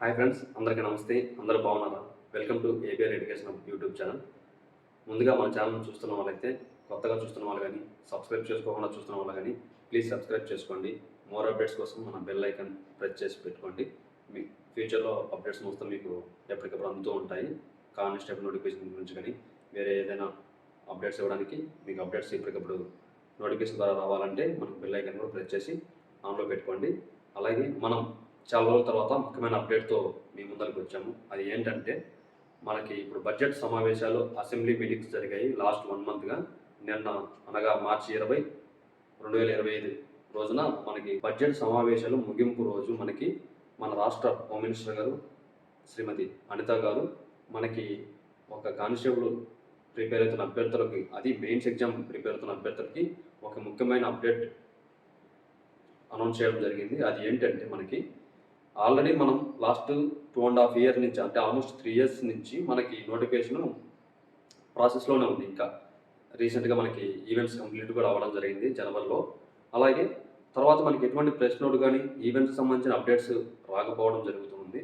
Hi friends అందరికీ నమస్తే అందరూ బాగున్నారా? Welcome to ABR education YouTube channel. ముందుగా మన ఛానల్ చూస్తున్న వాళ్ళైతే కొత్తగా చూస్తున్న వాళ్ళు కానీ సబ్స్క్రైబ్ చేసుకోకుండా చూస్తున్న వాళ్ళు కానీ ప్లీజ్ సబ్స్క్రైబ్ చేసుకోండి. మోర్ అప్డేట్స్ కోసం మన బెల్ ఐకన్ ప్రెస్ చేసి పెట్టుకోండి. మీ ఫ్యూచర్లో అప్డేట్స్ మొత్తం మీకు ఎప్పటికప్పుడు అందుతూ ఉంటాయి. కానిస్టేబుల్ నోటిఫికేషన్ గురించి కానీ వేరే ఏదైనా అప్డేట్స్ ఇవ్వడానికి మీకు అప్డేట్స్ ఎప్పటికప్పుడు నోటిఫికేషన్ ద్వారా రావాలంటే మనకు బెల్ ఐకన్ కూడా ప్రెస్ చేసి ఆన్లో పెట్టుకోండి. అలాగే మనం చాలా రోజుల తర్వాత ముఖ్యమైన అప్డేట్తో మీ ముందరికి వచ్చాము. అది ఏంటంటే మనకి ఇప్పుడు బడ్జెట్ సమావేశాలు అసెంబ్లీ మీటింగ్స్ జరిగాయి లాస్ట్ వన్ మంత్గా. నిన్న అనగా మార్చి ఇరవై రెండు వేల ఇరవై ఐదు రోజున మనకి బడ్జెట్ సమావేశాలు ముగింపు రోజు మనకి మన రాష్ట్ర హోమ్ మినిస్టర్ గారు శ్రీమతి అనిత గారు మనకి ఒక కానిస్టేబుల్ ప్రిపేర్ అవుతున్న అభ్యర్థులకి అది మెయిన్స్ ఎగ్జామ్ ప్రిపేర్ అవుతున్న అభ్యర్థులకి ఒక ముఖ్యమైన అప్డేట్ అనౌన్స్ చేయడం జరిగింది. అది ఏంటంటే మనకి ఆల్రెడీ మనం last two and half year నుంచి అంటే ఆల్మోస్ట్ త్రీ ఇయర్స్ నుంచి మనకి నోటిఫికేషన్ ప్రాసెస్లోనే ఉంది. ఇంకా రీసెంట్గా మనకి ఈవెంట్స్ కంప్లీట్ కూడా అవ్వడం జరిగింది జనవరిలో. అలాగే తర్వాత మనకి ఎటువంటి ప్రెస్ నోట్ కానీ ఈవెంట్స్ సంబంధించిన అప్డేట్స్ రాకపోవడం జరుగుతుంది.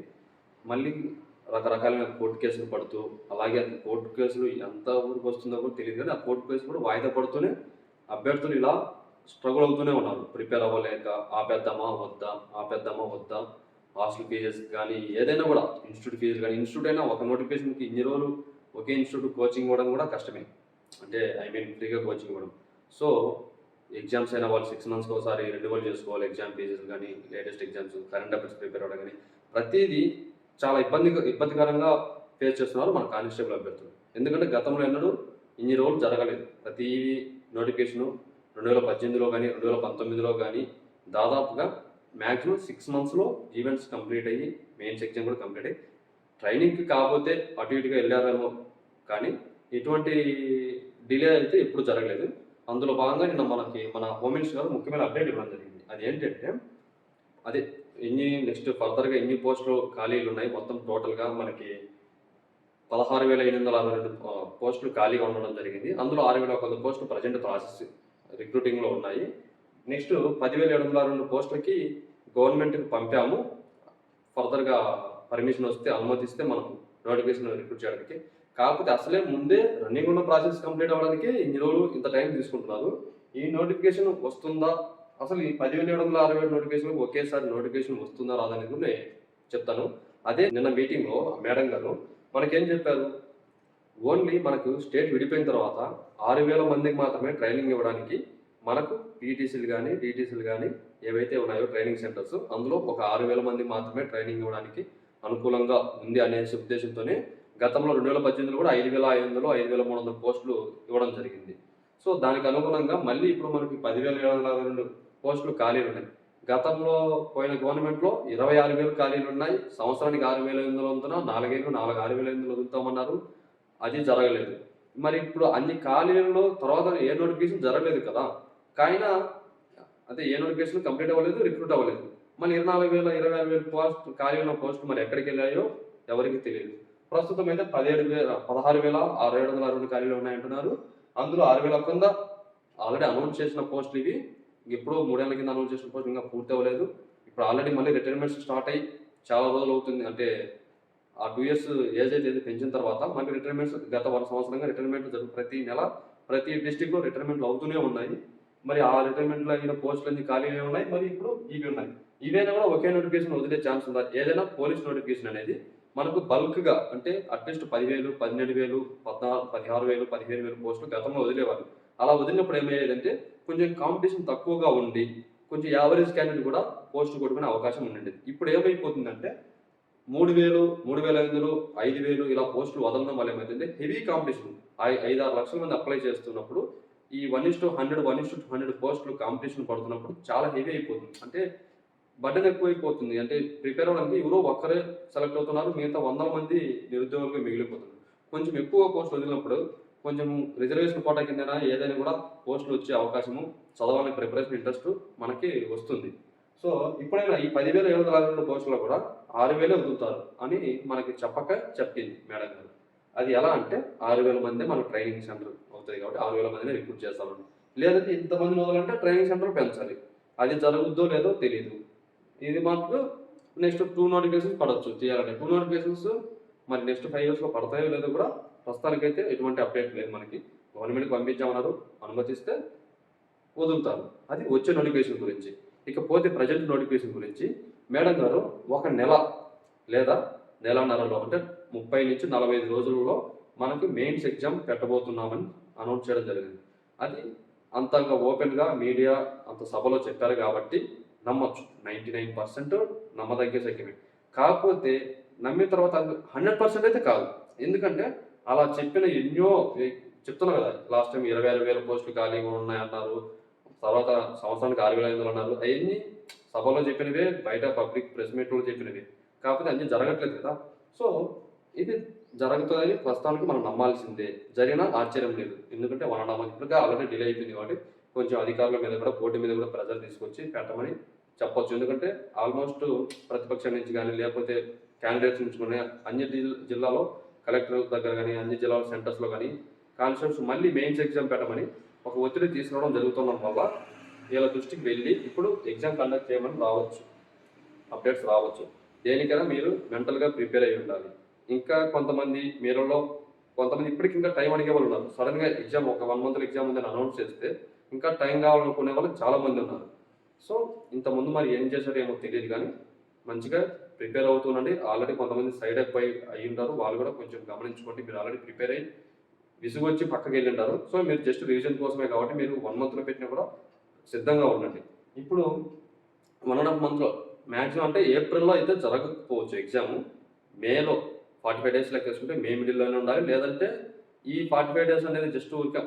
మళ్ళీ రకరకాలైన కోర్టు కేసులు పడుతూ అలాగే అది కోర్టు కేసులు ఎంత ఊరికి వస్తుందో కూడా తెలియదు కానీ ఆ కోర్టు కేసు కూడా వాయిదా పడుతూనే అభ్యర్థులు ఇలా స్ట్రగుల్ అవుతూనే ఉన్నారు. ప్రిపేర్ అవ్వలేక ఆపేద్దామా వద్దా ఆపేద్దామా వద్దా హాస్టల్ ఫీజెస్ కానీ ఏదైనా కూడా ఇన్స్టిట్యూట్ ఫీజులు కానీ ఇన్స్టిట్యూట్ అయినా ఒక నోటిఫికేషన్కి ఇన్ని రోజులు ఒకే ఇన్స్టిట్యూట్ కోచింగ్ ఇవ్వడం కూడా కష్టమే. అంటే ఐ మీన్ ఫ్రీగా కోచింగ్ ఇవ్వడం. సో ఎగ్జామ్స్ అయినా వాళ్ళు సిక్స్ మంత్స్కి ఒకసారి రెన్యువల్ చేసుకోవాలి ఎగ్జామ్ ఫీజెస్ కానీ latest exams current affairs prepare అవ్వడం కానీ. ప్రతిదీ చాలా ఇబ్బంది ఇబ్బందికరంగా ఫేస్ చేస్తున్నారు మన కానిస్టేబుల్ అభ్యర్థులు. ఎందుకంటే గతంలో ఎన్నడూ ఇన్ని రోజులు జరగలేదు. ప్రతి నోటిఫికేషను రెండు వేల పద్దెనిమిదిలో కానీ రెండు వేల పంతొమ్మిదిలో కానీ దాదాపుగా మ్యాక్సిమం సిక్స్ మంత్స్లో ఈవెంట్స్ కంప్లీట్ అయ్యి మెయిన్ ఎగ్జామ్ కూడా కంప్లీట్ అయ్యి ట్రైనింగ్కి కాకపోతే అటు ఇటుగా వెళ్ళారేమో కానీ ఎటువంటి డిలే అయితే ఎప్పుడు జరగలేదు. అందులో భాగంగా నిన్న మనకి మన హోమ్ మినిస్టర్ గారు ముఖ్యమైన అప్డేట్ ఇవ్వడం జరిగింది. అది ఏంటంటే అదే ఎన్ని నెక్స్ట్ ఫర్దర్గా ఎన్ని పోస్టులు ఖాళీలు ఉన్నాయి మొత్తం టోటల్గా మనకి పదహారు వేల ఎనిమిది వందల అరవై రెండు పోస్టులు ఖాళీగా ఉండడం జరిగింది. అందులో ఆరు వేల ఒక వంద పోస్టులు ప్రజెంట్ ప్రాసెస్ రిక్రూటింగ్లో ఉన్నాయి. నెక్స్ట్ పదివేల ఏడు వందల రెండు పోస్టులకి గవర్నమెంట్కి పంపాము. ఫర్దర్గా పర్మిషన్ వస్తే అనుమతిస్తే మనం నోటిఫికేషన్ రిక్రూట్ చేయడానికి. కాకపోతే అసలే ముందే రన్నింగ్ ఉన్న ప్రాసెస్ కంప్లీట్ అవ్వడానికి ఇన్ని రోజులు ఇంత టైం తీసుకుంటున్నారు. ఈ నోటిఫికేషన్ వస్తుందా? అసలు ఈ పదివేల ఏడు వందల అరవై ఏడు నోటిఫికేషన్ ఒకేసారి నోటిఫికేషన్ వస్తుందా రాదనేది కూడా నేను చెప్తాను. అదే నిన్న మీటింగ్లో మేడం గారు మనకేం చెప్పారు? ఓన్లీ మనకు స్టేట్ విడిపోయిన తర్వాత ఆరు వేల మందికి మాత్రమే ట్రైనింగ్ ఇవ్వడానికి మనకు పీటీసీలు కానీ డీటీసీలు కానీ ఏవైతే ఉన్నాయో ట్రైనింగ్ సెంటర్స్ అందులో ఒక ఆరు వేల మంది మాత్రమే ట్రైనింగ్ ఇవ్వడానికి అనుకూలంగా ఉంది అనే ఉద్దేశంతోనే గతంలో రెండు వేల పద్దెనిమిదిలో కూడా ఐదు వేల ఐదు వందలు ఐదు వేల మూడు వందల పోస్టులు ఇవ్వడం జరిగింది. సో దానికి అనుగుణంగా మళ్ళీ ఇప్పుడు మనకి పదివేల ఏడు వందల అరవై రెండు పోస్టులు ఖాళీలు ఉన్నాయి. గతంలో పోయిన గవర్నమెంట్లో ఇరవై ఆరు వేలు ఖాళీలు ఉన్నాయి. సంవత్సరానికి ఆరు వేల ఎనిమిది వందల నాలుగేళ్ళు నాలుగు ఆరు వేల ఎనిమిది వదులుతామన్నారు. అది జరగలేదు. మరి ఇప్పుడు అన్ని ఖాళీలలో తర్వాత ఏ నోటిఫికేషన్ జరగలేదు కదా. కాయినా అదే ఏ నోటిఫికేషన్ కంప్లీట్ అవ్వలేదు రిక్రూట్ అవ్వలేదు. మళ్ళీ ఇరవై నాలుగు వేల ఇరవై ఆరు వేల పోస్ట్ ఖాళీ ఉన్న పోస్ట్ మరి ఎక్కడికి వెళ్ళాయో ఎవరికి తెలియదు. ప్రస్తుతం అయితే పదిహేడు వేల పదహారు వేల ఆరు ఏడు వందల అరవై ఖాళీలు ఉన్నాయంటున్నారు. అందులో ఆరు వేల కింద ఆల్రెడీ అనౌన్స్ చేసిన పోస్టులు ఇవి. ఎప్పుడో మూడేళ్ళ కింద అనౌన్స్ చేసిన పోస్ట్ ఇంకా పూర్తి అవ్వలేదు. ఇప్పుడు ఆల్రెడీ మళ్ళీ రిటైర్మెంట్స్ స్టార్ట్ అయ్యి చాలా రోజులు అవుతుంది. అంటే ఆ టూ ఇయర్స్ ఏజ్ అయితే పెంచిన తర్వాత మనకి రిటైర్మెంట్స్ గత వన్ సంవత్సరంగా రిటైర్మెంట్ జరుగు ప్రతి నెల ప్రతి డిస్టిక్లో రిటైర్మెంట్లు అవుతూనే ఉన్నాయి. మరి ఆ రిటైర్మెంట్లో అయిన పోస్టులు అన్ని ఖాళీగా ఉన్నాయి. మరి ఇప్పుడు ఇవి ఉన్నాయి. ఇవైనా కూడా ఒకే నోటిఫికేషన్ వదిలే ఛాన్స్ ఉందా? ఏదైనా పోలీస్ నోటిఫికేషన్ అనేది మనకు బల్క్గా అంటే అట్లీస్ట్ పదివేలు పన్నెండు వేలు పద్నాలుగు పదిహారు వేలు పదిహేను వేలు పోస్టులు గతంలో వదిలేవారు అలా వదిలినప్పుడు ఏమయ్యేదంటే కొంచెం కాంపిటీషన్ తక్కువగా ఉండి కొంచెం యావరేజ్ క్యాండిడేట్ కూడా పోస్టు కొట్టుకునే అవకాశం ఉండండి ఇప్పుడు ఏమైపోతుందంటే మూడు వేలు మూడు వేల ఐదు వందలు ఐదు వేలు ఇలా పోస్టులు వదలడం వల్ల ఏమైతుందంటే హెవీ కాంపిటీషన్ ఐదు ఆరు లక్షల మంది అప్లై చేస్తున్నప్పుడు ఈ one is to hundred one is to hundred పోస్టులు కాంపిటీషన్ పడుతున్నప్పుడు చాలా హెవీ అయిపోతుంది. అంటే బడ్డన్ ఎక్కువైపోతుంది. అంటే ప్రిపేర్ అవ్వడానికి ఎవరో ఒక్కరే సెలెక్ట్ అవుతున్నారు. మిగతా వందల మంది నిరుద్యోగులుగా మిగిలిపోతున్నారు. కొంచెం ఎక్కువ పోస్టులు వదిలినప్పుడు కొంచెం రిజర్వేషన్ కోటా కింద ఏదైనా కూడా పోస్టులు వచ్చే అవకాశము చదవాలని ప్రిపరేషన్ ఇంట్రెస్ట్ మనకి వస్తుంది. సో ఇప్పుడైనా ఈ పదివేల ఏడు వందల రెండు పోస్టుల్లో కూడా ఆరు వేలే వదులుతారు అని మనకి చెప్పక చెప్పింది మేడం గారు. అది ఎలా అంటే ఆరు వేల మంది మన ట్రైనింగ్ సెంటర్ అవుతాయి కాబట్టి ఆరు వేల మందిని రిక్రూట్ చేస్తామని లేదంటే ఇంతమంది వదలంటే ట్రైనింగ్ సెంటర్ పెంచాలి. అది జరుగుద్దో లేదో తెలియదు ఇది మాత్రం నెక్స్ట్ టూ నోటిఫికేషన్స్ పడవచ్చు చేయాలంటే. టూ నోటిఫికేషన్స్ మరి నెక్స్ట్ ఫైవ్ ఇయర్స్లో పడతాయో లేదో కూడా ప్రస్తుతానికైతే ఎటువంటి అప్డేట్ లేదు మనకి. గవర్నమెంట్కి పంపించామన్నారు అనుమతిస్తే వదులుతారు. అది వచ్చే నోటిఫికేషన్ గురించి. ఇకపోతే ప్రజెంట్ నోటిఫికేషన్ గురించి మేడం గారు ఒక నెల లేదా నెలన్నరలో అంటే ముప్పై నుంచి నలభై ఐదు రోజులలో మనకి మెయిన్స్ ఎగ్జామ్ పెట్టబోతున్నామని అనౌన్స్ చేయడం జరిగింది. అది అంతగా ఓపెన్గా మీడియా అంత సభలో చెప్పారు కాబట్టి నమ్మొచ్చు. నైంటీ నైన్ పర్సెంట్ నమ్మదగ్గే సఖ్యమే కాకపోతే నమ్మిన తర్వాత హండ్రెడ్ పర్సెంట్ అయితే కాదు. ఎందుకంటే అలా చెప్పిన ఎన్నో చెప్తున్నా కదా లాస్ట్ టైం ఇరవై ఆరు వేల పోస్టులు ఖాళీగా ఉన్నాయన్నారు. తర్వాత సంవత్సరానికి ఆరు వేల ఐదు అన్నారు. అవన్నీ సభలో చెప్పినవే బయట పబ్లిక్ ప్రెస్ మీట్లో చెప్పినవి. కాకపోతే అన్నీ జరగట్లేదు కదా. సో ఇది జరుగుతుందని ప్రస్తుతానికి మనం నమ్మాల్సిందే. జరిగినా ఆశ్చర్యం లేదు. ఎందుకంటే వన్ అండ్ హాఫ్ ఇప్పటికే ఆల్రెడీ డిలే అయిపోయింది కాబట్టి కొంచెం అధికారుల మీద కూడా పోటీ మీద కూడా ప్రెజర్ తీసుకొచ్చి పెట్టమని చెప్పొచ్చు. ఎందుకంటే ఆల్మోస్ట్ ప్రతిపక్షం నుంచి కానీ లేకపోతే క్యాండిడేట్స్ నుంచి కానీ అన్ని జిల్లాలో కలెక్టర్ దగ్గర కానీ అన్ని జిల్లాల సెంటర్స్లో కానీ కాన్స్టిట్యూన్స్ మళ్ళీ మెయిన్స్ ఎగ్జామ్ పెట్టమని ఒక ఒత్తిడి తీసుకురావడం జరుగుతుండడం వల్ల వీళ్ళ దృష్టికి వెళ్ళి ఇప్పుడు ఎగ్జామ్ కండక్ట్ చేయమని రావచ్చు. అప్డేట్స్ రావచ్చు. దేనికైనా మీరు మెంటల్గా ప్రిపేర్ అయి ఉండాలి. ఇంకా కొంతమంది మీరులో కొంతమంది ఇప్పటికి ఇంకా టైం అడిగే వాళ్ళు ఉన్నారు. సడన్గా ఎగ్జామ్ ఒక వన్ మంత్ ఎగ్జామ్ ఉందని అనౌన్స్ చేస్తే ఇంకా టైం కావాలనుకునే వాళ్ళు చాలామంది ఉన్నారు. సో ఇంతకుముందు మరి ఏం చేశారో ఏమో తెలియదు కానీ మంచిగా ప్రిపేర్ అవుతుండండి. ఆల్రెడీ కొంతమంది సైడ్ అప్ అయి అయి ఉంటారు. వాళ్ళు కూడా కొంచెం గమనించుకోండి. మీరు ఆల్రెడీ ప్రిపేర్ అయ్యి విసుగు వచ్చి పక్కకి వెళ్ళి ఉంటారు సో మీరు జస్ట్ రివిజన్ కోసమే కాబట్టి మీరు వన్ మంత్లో పెట్టినా కూడా సిద్ధంగా ఉండండి. ఇప్పుడు వన్ అండ్ హాఫ్ మంత్లో మ్యాక్సిమం అంటే ఏప్రిల్లో అయితే జరగకపోవచ్చు ఎగ్జామ్ మేలో ఫార్టీ ఫైవ్ డేస్ లెక్క వేసుకుంటే మే మిడిల్లోనే ఉండాలి. లేదంటే ఈ ఫార్టీ ఫైవ్ డేస్ అనేది జస్ట్ ఊరిక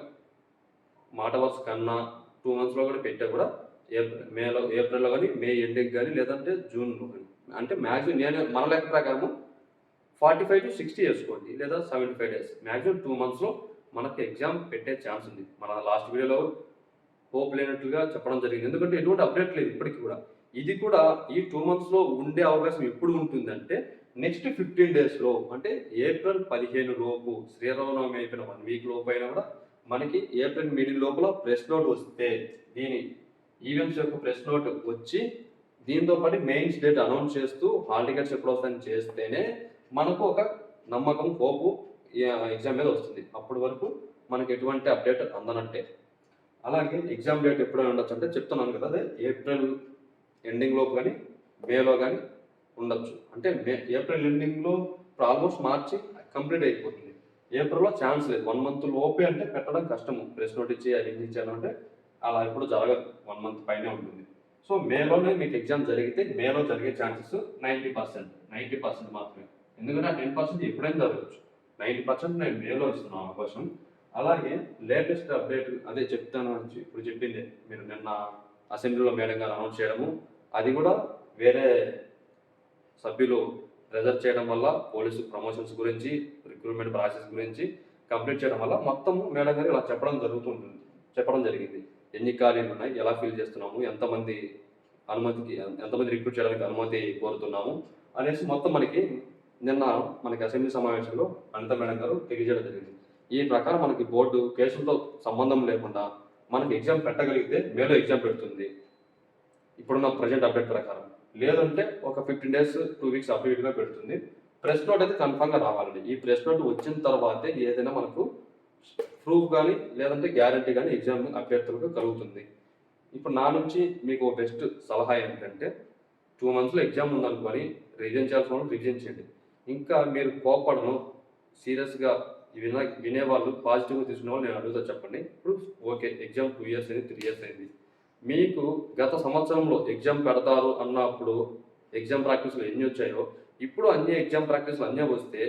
మాట వరుస కన్నా టూ మంత్స్లో కూడా పెట్టా కూడా ఏప్రిల్ మేలో ఏప్రిల్లో కానీ మే ఎండింగ్ కానీ లేదంటే జూన్లో కానీ. అంటే మ్యాక్సిమం నేను మన లెక్క ప్రకారము ఫార్టీ ఫైవ్ టు సిక్స్టీ వేసుకోండి. లేదా seventy five days maximum two మంత్స్లో మనకి ఎగ్జామ్ పెట్టే ఛాన్స్ ఉంది. మన లాస్ట్ వీడియోలో హోప్ లేనట్లుగా చెప్పడం జరిగింది. ఎందుకంటే ఎటువంటి అప్డేట్ లేదు ఇప్పటికి కూడా. ఇది కూడా ఈ టూ మంత్స్లో ఉండే అవకాశం ఎప్పుడు ఉంటుందంటే నెక్స్ట్ ఫిఫ్టీన్ డేస్లో అంటే ఏప్రిల్ పదిహేను లోపు శ్రీరామనవమి అయిపోయిన వన్ వీక్ లోపు అయినా కూడా మనకి ఏప్రిల్ మిడిల్ లోపల ప్రెస్ నోట్ వస్తే దీని ఈవెంట్స్ యొక్క ప్రెస్ నోట్ వచ్చి దీంతో పాటు మెయిన్స్ డేట్ అనౌన్స్ చేస్తూ హాల్ టికెట్స్ ఎప్పుడు వస్తాయని చేస్తేనే మనకు ఒక నమ్మకం కోపు ఎగ్జామ్ మీద వస్తుంది. అప్పటి వరకు మనకి ఎటువంటి అప్డేట్ అందనట్టే. అలాగే ఎగ్జామ్ డేట్ ఎప్పుడైనా ఉండొచ్చు అంటే చెప్తున్నాను కదా అదే ఏప్రిల్ ఎండింగ్ లోపు కానీ మేలో కానీ ఉండొచ్చు. అంటే మే ఏప్రిల్ ఎండింగ్లో ఆల్మోస్ట్ మార్చి కంప్లీట్ అయిపోతుంది. ఏప్రిల్లో ఛాన్స్ లేదు. వన్ మంత్ లోపే అంటే పెట్టడం కష్టము. ప్రెస్ నోట్ ఇచ్చి అది ఇది ఇచ్చాను అంటే అలా ఎప్పుడు జరగదు. వన్ మంత్ పైనే ఉంటుంది. సో మేలోనే మీకు ఎగ్జామ్ జరిగితే మేలో జరిగే chances ninety percent. Ninety percent మాత్రమే. ఎందుకంటే ఆ టెన్ పర్సెంట్ ఎప్పుడైనా జరగచ్చు. నైంటీ పర్సెంట్ నేను మేలో ఇస్తున్నాను అవకాశం అలాగే లేటెస్ట్ అప్డేట్ అదే చెప్తాను అని ఇప్పుడు చెప్పింది. మీరు నిన్న అసెంబ్లీలో మేడం గారు అనౌన్స్ చేయడము. అది కూడా వేరే సభ్యులు ప్రెజర్ చేయడం వల్ల పోలీసు ప్రమోషన్స్ గురించి రిక్రూట్మెంట్ ప్రాసెస్ గురించి కంప్లీట్ చేయడం వల్ల మొత్తం మేడం గారు ఇలా చెప్పడం జరుగుతుంటుంది. చెప్పడం జరిగింది. ఎన్ని ఖాళీలు ఉన్నాయి? ఎలా ఫిల్ చేస్తున్నాము? ఎంతమంది అనుమతికి ఎంతమంది రిక్రూట్ చేయడానికి అనుమతి కోరుతున్నాము? అనేసి మొత్తం మనకి నిన్న మనకి అసెంబ్లీ సమావేశంలో అనిత మేడం గారు తెలియజేయడం జరిగింది. ఈ ప్రకారం మనకి బోర్డు కేసులతో సంబంధం లేకుండా మనకి ఎగ్జామ్ పెట్టగలిగితే మేలో ఎగ్జామ్ పెడుతుంది. ఇప్పుడున్న ప్రజెంట్ అప్డేట్ ప్రకారం. లేదంటే ఒక ఫిఫ్టీన్ డేస్ టూ వీక్స్ అప్డేట్గా పెడుతుంది. ప్రెస్ నోట్ అయితే కన్ఫామ్గా రావాలండి. ఈ ప్రెస్ నోట్ వచ్చిన తర్వాతే ఏదైనా మనకు ప్రూఫ్ కానీ లేదంటే గ్యారంటీ కానీ ఎగ్జామ్ అభ్యర్థులకు కలుగుతుంది. ఇప్పుడు నా నుంచి మీకు బెస్ట్ సలహా ఏంటంటే టూ మంత్స్లో ఎగ్జామ్ ఉందనుకొని రివిజన్ చేయాల్సిన వాళ్ళు రివిజన్ చేయండి. ఇంకా మీరు కోపడను సీరియస్గా విన వినేవాళ్ళు పాజిటివ్గా తీసుకునే వాళ్ళు నేను అడుగుతా చెప్పండి. ఇప్పుడు ఓకే ఎగ్జామ్ టూ ఇయర్స్ అయింది త్రీ ఇయర్స్ అయింది. మీకు గత సంవత్సరంలో ఎగ్జామ్ పెడతారు అన్నప్పుడు ఎగ్జామ్ ప్రాక్టీస్లు ఎన్ని వచ్చాయో ఇప్పుడు అన్ని ఎగ్జామ్ ప్రాక్టీస్లు అన్నీ వస్తే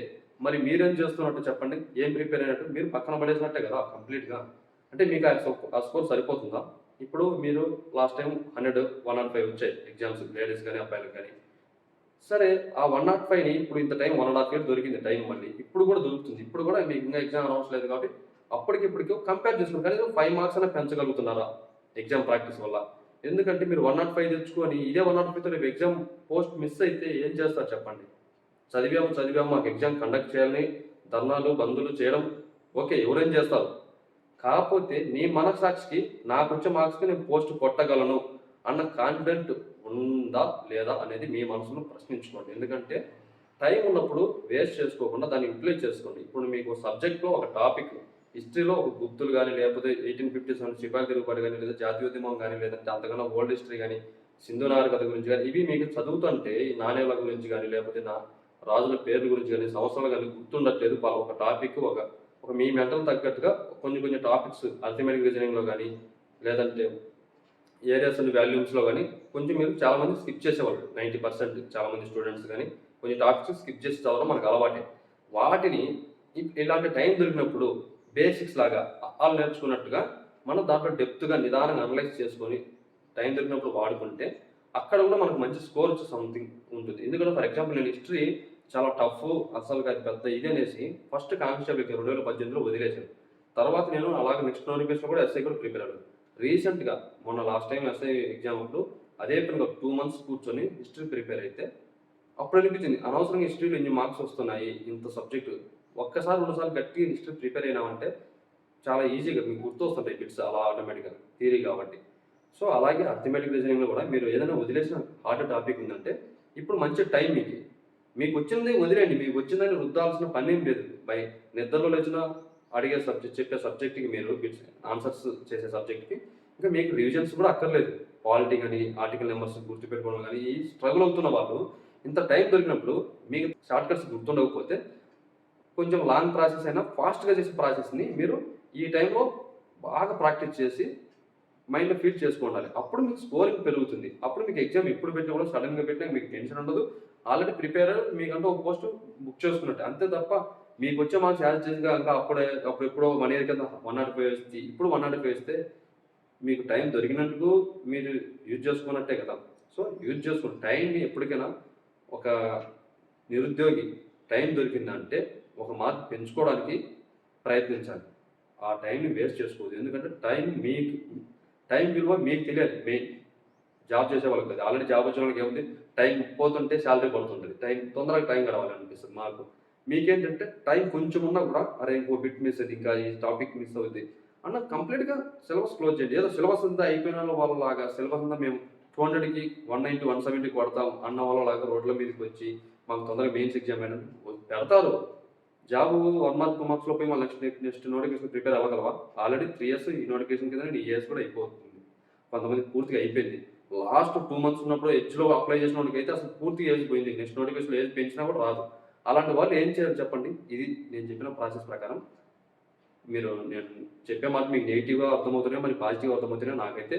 మరి మీరేం చేస్తున్నట్టు చెప్పండి? ఏం ప్రిపేర్ అయినట్టు? మీరు పక్కన పడేసినట్టే కదా కంప్లీట్గా. అంటే మీకు ఆ ఆ స్కోర్ సరిపోతుందా? ఇప్పుడు మీరు last time hundred one naught five వచ్చాయి ఎగ్జామ్స్ లేడీస్ కానీ అబ్బాయిలకు కానీ. సరే ఆ వన్ నాట్ ఫైవ్ని ఇప్పుడు ఇంత time one and half year దొరికింది టైం మళ్ళీ. ఇప్పుడు కూడా దొరుకుతుంది. ఇప్పుడు కూడా మీకు ఇంకా ఎగ్జామ్ అనౌన్స్ లేదు కాబట్టి అప్పటికి ఇప్పటికి కంపేర్ చేసుకుంటారు కానీ ఫైవ్ మార్క్స్ అయినా పెంచగలుగుతున్నారా? ఎగ్జామ్ ప్రాక్టీస్ వల్ల. ఎందుకంటే మీరు వన్ నాట్ ఫైవ్ తెచ్చుకొని ఇదే వన్ నాట్ ఫైవ్తో రేపు ఎగ్జామ్ పోస్ట్ మిస్ అయితే ఏం చేస్తారు చెప్పండి? చదివాము చదివాము మాకు ఎగ్జామ్ కండక్ట్ చేయాలని ధర్నాలు బంధులు చేయడం. ఓకే ఎవరేం చేస్తారు? కాకపోతే నీ మనసాక్షికి నాకు వచ్చే మార్క్స్కి నేను పోస్ట్ కొట్టగలను అన్న కాన్ఫిడెంట్ ఉందా లేదా అనేది మీ మనసును ప్రశ్నించుకోండి. ఎందుకంటే టైం ఉన్నప్పుడు వేస్ట్ చేసుకోకుండా దాన్ని యూటిలైజ్ చేసుకోండి. ఇప్పుడు మీకు సబ్జెక్ట్లో ఒక టాపిక్ హిస్టరీలో ఒక గుప్తులు కానీ లేకపోతే ఎయిటీన్ ఫిఫ్టీ సెవెన్ సిపాయి తిరుగుబాటు కానీ లేదా జాతీయోద్యమం కానీ లేదంటే అంతకన్నా ఓల్డ్ హిస్టరీ కానీ సింధు నాగరికత గురించి కానీ ఇవి మీకు చదువుతుంటే ఈ నాణ్యాల గురించి కానీ లేకపోతే నా రాజుల పేర్ల గురించి కానీ సంవత్సరాలు కానీ గుర్తుండట్లేదు. పలా ఒక టాపిక్ ఒక ఒక మీ మెంటల్ తగ్గట్టుగా కొన్ని కొన్ని టాపిక్స్ అర్థమెటిక్ రీజనింగ్లో కానీ లేదంటే ఏరియాస్ అండ్ వాల్యూమ్స్లో కానీ కొంచెం మీరు చాలామంది స్కిప్ చేసేవాళ్ళు. నైంటీ పర్సెంట్ చాలామంది స్టూడెంట్స్ కానీ కొన్ని టాపిక్స్ స్కిప్ చేసి చదవడం మనకు అలవాటే. వాటిని ఇలాంటి టైం దొరికినప్పుడు బేసిక్స్ లాగా వాళ్ళు నేర్చుకున్నట్టుగా మనం దాంట్లో డెప్త్గా నిదానంగా అనలైజ్ చేసుకొని టైం దొరికినప్పుడు వాడుకుంటే అక్కడ కూడా మనకు మంచి స్కోర్ వచ్చే సంథింగ్ ఉంటుంది. ఎందుకంటే ఫర్ ఎగ్జాంపుల్ నేను హిస్టరీ చాలా టఫ్ అసలు అది పెద్ద ఇది అనేసి ఫస్ట్ కానిస్టేబుల్కి రెండు వేల పద్దెనిమిదిలో వదిలేశాను. తర్వాత నేను అలాగే నెక్స్ట్ నోటిఫికేషన్ కూడా ఎస్ఐ కూడా ప్రిపేర్ అయ్యాను. రీసెంట్గా మొన్న లాస్ట్ టైం ఎస్ఐ ఎగ్జామ్ అప్పుడు అదే పనిగా టూ మంత్స్ కూర్చొని హిస్టరీ ప్రిపేర్ అయితే అప్పుడు అనిపించింది అనవసరంగా హిస్టరీలో ఇన్ని మార్క్స్ వస్తున్నాయి ఇంత సబ్జెక్టు ఒక్కసారి రెండుసార్లు గట్టిగా హిస్టరీ ప్రిపేర్ అయినామంటే చాలా ఈజీగా మీకు గుర్తు వస్తుంటాయి బిట్స్ అలా ఆటోమేటిక్గా థియరీ కాబట్టి. సో అలాగే అర్థమెటిక్ రీజనింగ్లో కూడా మీరు ఏదైనా వదిలేసిన హార్డ్ టాపిక్ ఉందంటే ఇప్పుడు మంచి టైం మీకు మీకు వచ్చింది వదిలేండి మీకు వచ్చిందని రుద్దాల్సిన పని ఏం లేదు. బై నిద్రలో లేచిన అడిగే సబ్జెక్ట్ చెప్పే సబ్జెక్ట్కి మీరు బిట్స్ ఆన్సర్స్ చేసే సబ్జెక్ట్కి ఇంకా మీకు రివిజన్స్ కూడా అక్కర్లేదు. పాలిటీ కానీ ఆర్టికల్ నెంబర్స్ గుర్తుపెట్టుకోవడం కానీ ఈ స్ట్రగుల్ అవుతున్న వాళ్ళు ఇంత టైం దొరికినప్పుడు మీకు షార్ట్ కట్స్ గుర్తుండకపోతే కొంచెం లాంగ్ ప్రాసెస్ అయినా ఫాస్ట్గా చేసే ప్రాసెస్ని మీరు ఈ టైంలో బాగా ప్రాక్టీస్ చేసి మైండ్లో ఫీల్ చేసుకోండాలి. అప్పుడు మీకు స్కోరింగ్ పెరుగుతుంది. అప్పుడు మీకు ఎగ్జామ్ ఎప్పుడు పెట్టినా కూడా సడన్గా పెట్టినా మీకు టెన్షన్ ఉండదు. ఆల్రెడీ ప్రిపేర్ మీకంటే ఒక పోస్ట్ బుక్ చేసుకున్నట్టు. అంతే తప్ప మీకు వచ్చే మార్క్స్ యాజ్ చేసిగా ఇంకా అప్పుడే అప్పుడు ఎప్పుడో వన్ ఇయర్ కింద వన్ నాట్ ఫైవ్ వేస్తే ఇప్పుడు వన్ నాట్ ఫైవ్ వేస్తే మీకు టైం దొరికినందుకు మీరు యూజ్ చేసుకున్నట్టే కదా. సో యూజ్ చేసుకున్న టైంని ఎప్పటికైనా ఒక నిరుద్యోగి టైం దొరికిందంటే ఒక మార్క్ పెంచుకోవడానికి ప్రయత్నించాలి. ఆ టైంని వేస్ట్ చేసుకోవద్దు. ఎందుకంటే టైం మీకు టైం విలువ మీకు తెలియాలి. మెయిన్ జాబ్ చేసే వాళ్ళకి కదా. ఆల్రెడీ జాబ్ వచ్చిన వాళ్ళకి ఏముంది? టైం పోతుంటే శాలరీ పడుతుంటుంది. టైం తొందరగా టైం గడవాలనిపిస్తుంది మాకు. మీకేంటంటే టైం కొంచెం ఉన్నా కూడా అరే ఇంకో బిట్ మిస్ అయింది ఇంకా ఈ టాపిక్ మిస్ అవుతుంది అన్న కంప్లీట్గా సిలబస్ క్లోజ్ చేయండి. ఏదో సిలబస్ అంతా అయిపోయిన వాళ్ళలాగా సిలబస్ అంతా మేము టూ హండ్రెడ్కి వన్ నైన్టీ వన్ సెవెంటీకి కొడతాం అన్న వాళ్ళలాగా రోడ్ల మీదకి వచ్చి మాకు తొందరగా మెయిన్స్ ఎగ్జామ్ అయినా పెడతారు. Job one month two months పోయి మన నెక్స్ట్ నెక్స్ట్ నోటిఫికేషన్ ప్రిపేర్ అవ్వగలవా? ఆల్రెడీ త్రీ ఇయర్స్ ఈ నోటిఫికేషన్ కింద ఈ ఇయర్స్ కూడా అయిపోతుంది. కొంతమంది పూర్తిగా అయిపోయింది. లాస్ట్ టూ మంత్స్ ఉన్నప్పుడు హెచ్లో అప్లై చేసిన వాళ్ళకి అయితే అసలు పూర్తిగా ఏజ్ పోయింది. నెక్స్ట్ నోటిఫికేషన్ ఏజ్ పెంచినా కూడా రాదు. అలాంటి వాళ్ళు ఏం చేయాలి చెప్పండి. ఇది నేను చెప్పిన ప్రాసెస్ ప్రకారం మీరు నేను చెప్పే మాట మీకు నెగిటివ్గా అర్థమవుతున్నాయో మరి పాజిటివ్గా అర్థమవుతున్నాయో నాకైతే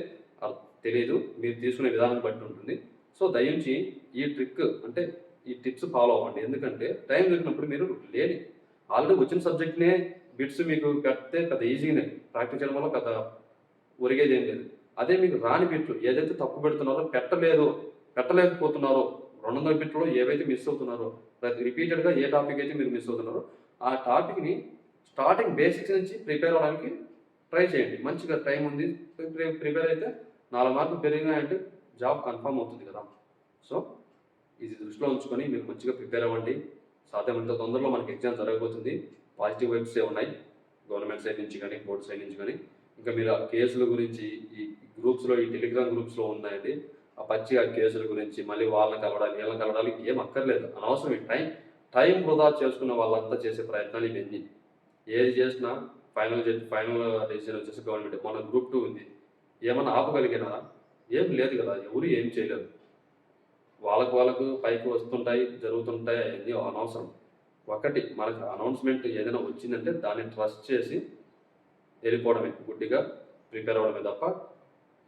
తెలియదు మీరు తీసుకునే విధానం బట్టి ఉంటుంది. సో దయించి ఈ ట్రిక్ అంటే ఈ టిప్స్ ఫాలో అవ్వండి. ఎందుకంటే టైం దొరికినప్పుడు మీరు లేని ఆల్రెడీ వచ్చిన సబ్జెక్ట్నే బిట్స్ మీకు పెడితే పెద్ద ఈజీగానే ప్రాక్టీస్ చేయడం వల్ల పెద్ద ఒరిగేది ఏం లేదు. అదే మీకు రాని బిట్లు ఏదైతే తప్పు పెడుతున్నారో పెట్టలేదు పెట్టలేకపోతున్నారో రెండు వందల బిట్లో ఏవైతే మిస్ అవుతున్నారో ప్రతి రిపీటెడ్గా ఏ టాపిక్ అయితే మీరు మిస్ అవుతున్నారో ఆ టాపిక్ని స్టార్టింగ్ బేసిక్స్ నుంచి ప్రిపేర్ అవ్వడానికి ట్రై చేయండి. మంచిగా టైం ఉంది. ప్రిపేర్ అయితే నాలుగు మార్కులు పెరిగినాయంటే జాబ్ కన్ఫర్మ్ అవుతుంది కదా. సో ఇది దృష్టిలో ఉంచుకొని మీరు మంచిగా ప్రిపేర్ అవ్వండి. సాధ్యమైనంత తొందరలో మనకి ఎగ్జామ్ జరగబోతుంది. పాజిటివ్ వైబ్సే ఉన్నాయి. గవర్నమెంట్ సైడ్ నుంచి కానీ బోర్డు సైడ్ నుంచి కానీ. ఇంకా మీరు ఆ కేసుల గురించి ఈ గ్రూప్స్లో ఈ టెలిగ్రామ్ గ్రూప్స్లో ఉన్నాయండి. ఆ పచ్చి ఆ కేసుల గురించి మళ్ళీ వాళ్ళని కలవడాలి వీళ్ళని కలవడాలి ఏం అక్కర్లేదు. అనవసరం టైం టైం వృధా చేసుకున్న వాళ్ళంతా చేసే ప్రయత్నాలు ఇవన్నీ. ఏది చేసినా ఫైనల్ ఫైనల్ డెసిషన్ వచ్చేసి గవర్నమెంట్ మన గ్రూప్ టూ ఉంది. ఏమన్నా ఆపగలిగినారా ఏం లేదు కదా. ఎవరు ఏం చేయలేదు వాళ్ళకు వాళ్ళకు పైకి వస్తుంటాయి జరుగుతుంటాయి అనేది అనవసరం. ఒకటి మనకు అనౌన్స్మెంట్ ఏదైనా వచ్చిందంటే దాన్ని ట్రస్ట్ చేసి వెళ్ళిపోవడమే గుడ్డిగా ప్రిపేర్ అవ్వడమే తప్ప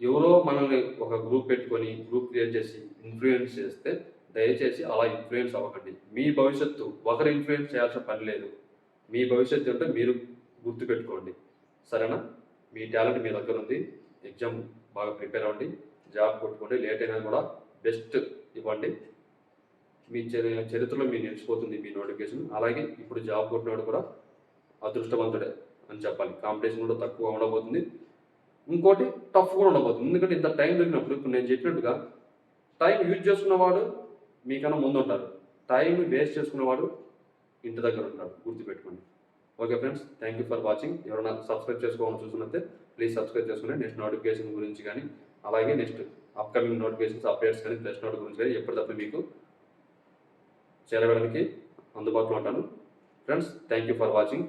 ఎవరో మనల్ని ఒక గ్రూప్ పెట్టుకొని గ్రూప్ క్రియేట్ చేసి ఇన్ఫ్లుయెన్స్ చేస్తే దయచేసి అలా ఇన్ఫ్లుయెన్స్ అవ్వకండి. మీ భవిష్యత్తు ఒకరు ఇన్ఫ్లుయెన్స్ చేయాల్సిన పని లేదు. మీ భవిష్యత్తు అంటే మీరు గుర్తుపెట్టుకోండి సరేనా? మీ టాలెంట్ మీ దగ్గర ఉంది ఎగ్జామ్ బాగా ప్రిపేర్ అవ్వండి జాబ్ కొట్టుకోండి లేట్ అయినా కూడా బెస్ట్ ఇవ్వండి. మీ చరిత్రలో మీరు నిలిచిపోతుంది మీ నోటిఫికేషన్. అలాగే ఇప్పుడు జాబ్ కొట్టినాడు కూడా అదృష్టవంతుడే అని చెప్పాలి. కాంపిటీషన్ కూడా తక్కువ ఉండబోతుంది. ఇంకోటి టఫ్ కూడా ఉండబోతుంది. ఎందుకంటే ఇంత టైం దొరికినప్పుడు ఇప్పుడు నేను చెప్పినట్టుగా టైం యూజ్ చేసుకున్నవాడు మీకన్నా ముందు ఉంటారు టైం వేస్ట్ చేసుకున్నవాడు ఇంటి దగ్గర ఉంటారు. గుర్తుపెట్టుకోండి. Okay friends thank you for watching. ఎవరైనా సబ్స్క్రైబ్ చేసుకోవాలని చూసినట్టే ప్లీజ్ సబ్స్క్రైబ్ చేసుకుని నెక్స్ట్ నోటిఫికేషన్ గురించి కానీ అలాగే నెక్స్ట్ అప్కమింగ్ నోటిఫికేషన్స్ అప్డేట్స్ కానీ ప్రెస్ నోట్ గురించి కానీ ఎప్పటికప్పుడు మీకు చేరవేయడానికి అందుబాటులో ఉంటాను. Friends thank you for watching